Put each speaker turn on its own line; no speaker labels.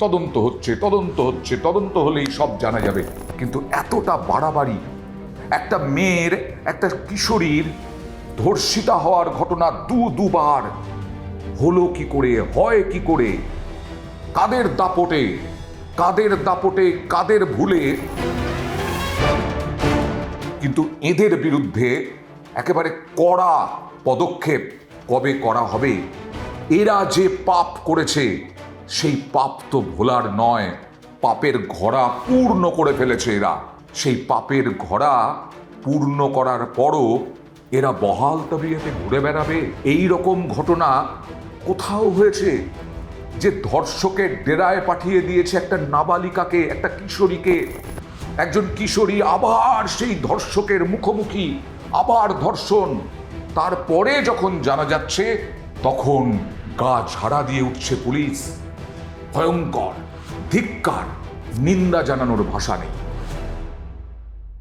তদন্ত হচ্ছে তদন্ত হচ্ছে, তদন্ত হলেই সব জানা যাবে। কিন্তু এতটা বাড়াবাড়ি, একটা মেয়ের, একটা কিশোরীর ধর্ষিতা হওয়ার ঘটনা দু দুবার। হলো কি করে, হয় কি করে, কাদের দাপটে কাদের দাপটে, কাদের ভুলে। কিন্তু এদের বিরুদ্ধে একেবারে কড়া পদক্ষেপ কবে করা হবে? এরা যে পাপ করেছে সেই পাপ তো ভোলার নয়, পাপের ঘোড়া পূর্ণ করে ফেলেছে এরা। সেই পাপের ঘোড়া পূর্ণ করার পরও এরা বহাল তবিয়তে ঘুরে বেড়াবে। এই রকম ঘটনা কোথাও হয়েছে যে ধর্ষকের ডেরায় পাঠিয়ে দিয়েছে একটা নাবালিকাকে, একটা কিশোরীকে? একজন কিশোরী আবার সেই ধর্ষকের মুখোমুখি, আবার ধর্ষণ। তারপরে যখন জানা যাচ্ছে, তখন গা ঝাড়া দিয়ে উঠছে পুলিশ। ভয়ঙ্কর ধিক্কার নিন্দা জানানোর ভাষা নেই।